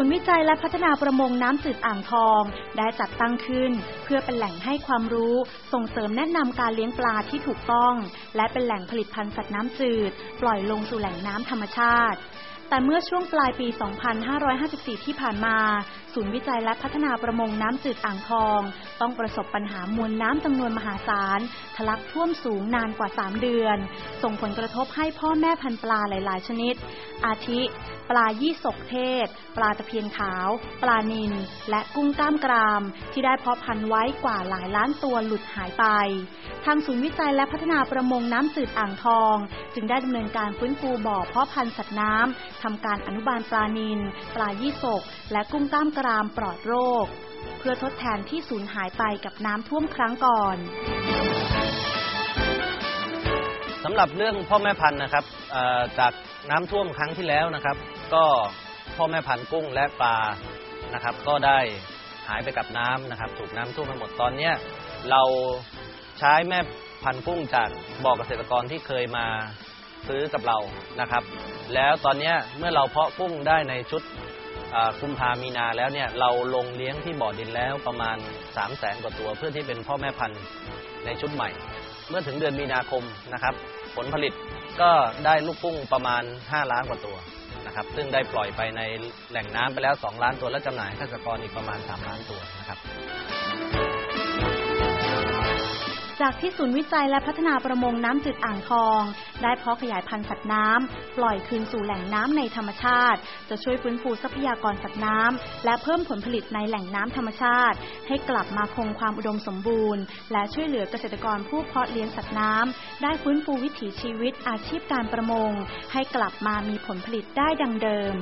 ศูนย์วิจัยและพัฒนาประมงน้ำจืดอ่างทอง ได้จัดตั้งขึ้น เพื่อเป็นแหล่งให้ความรู้ ส่งเสริมแนะนำการเลี้ยงปลาที่ถูกต้อง และเป็นแหล่งผลิตพันธุ์สัตว์น้ำจืด ปล่อยลงสู่แหล่งน้ำธรรมชาติ แต่เมื่อช่วงปลายปี 2554 ที่ผ่านมา ศูนย์วิจัยและพัฒนาประมงน้ำจืดอ่างทอง ต้องประสบปัญหามวลน้ำจำนวนมหาศาล ทะลักท่วมสูงนานกว่า 3 เดือน ส่งผลกระทบให้พ่อแม่พันธุ์ปลาหลายๆ ชนิด อาทิ ปลายี่สกเทศ ปลาตะเพียนขาว ปลานิลและกุ้งกล้ามกราม ที่ได้เพาะพันธุ์ไว้กว่าหลายล้านตัวหลุดหายไป ทางศูนย์วิจัยและพัฒนาประมงน้ำจืดอ่างทอง จึงได้ดำเนินการฟื้นฟูบ่อเพาะพันธุ์สัตว์น้ำทำการอนุบาลปลานิลปลายี่สก และกุ้งกล้ามกรามปลอดโรค เพื่อทดแทนที่สูญหายไปกับน้ำท่วมครั้งก่อนสำหรับเรื่องพ่อแม่พันธุ์นะครับจากน้ำท่วมครั้งที่แล้วนะครับ ก็พ่อแม่พันธุ์กุ้งและปลานะครับ ก็ได้หายไปกับน้ำนะครับ ถูกน้ำท่วมไปหมดตอนนี้เราใช้แม่พันธุ์กุ้งจากบ่อเกษตรกรที่เคยมา ซื้อกับเรานะครับ แล้วตอนนี้เมื่อเราเพาะกุ้งได้ในชุดอ่ากุมภามีนาแล้วเนี่ยเราลงเลี้ยงที่บ่อดินแล้วประมาณ 3 0 0แสนกว่าตัวเพื่อที่เป็นพ่อแม่พันธุ์ในชุดใหม่ เมื่อถึงเดือนมีนาคมนะครับ ผลผลิตก็ได้ลูกกุ้งประมาณ 5 ล้านกว่าตัวนะครับ ซึ่งได้ปล่อยไปในแหล่งน้ำไปแล้ว 2 ล้านตัวและจำหน่ายให้เกษตรกรอีกประมาณ 3 ล้านตัวนะครับ จากที่ศูนย์วิจัยและพัฒนาประมงน้ำจืดอ่างทอง ได้เพาะขยายพันธุ์สัตว์น้ำปล่อยคืนสู่แหล่งน้ำในธรรมชาติ จะช่วยฟื้นฟูทรัพยากรสัตว์น้ำและเพิ่มผลผลิตในแหล่งน้ำธรรมชาติ ให้กลับมาคงความอุดมสมบูรณ์ และช่วยเหลือเกษตรกรผู้เพาะเลี้ยงสัตว์น้ำได้ฟื้นฟูวิถีชีวิตอาชีพการประมง ให้กลับมามีผลผลิตได้ดังเดิม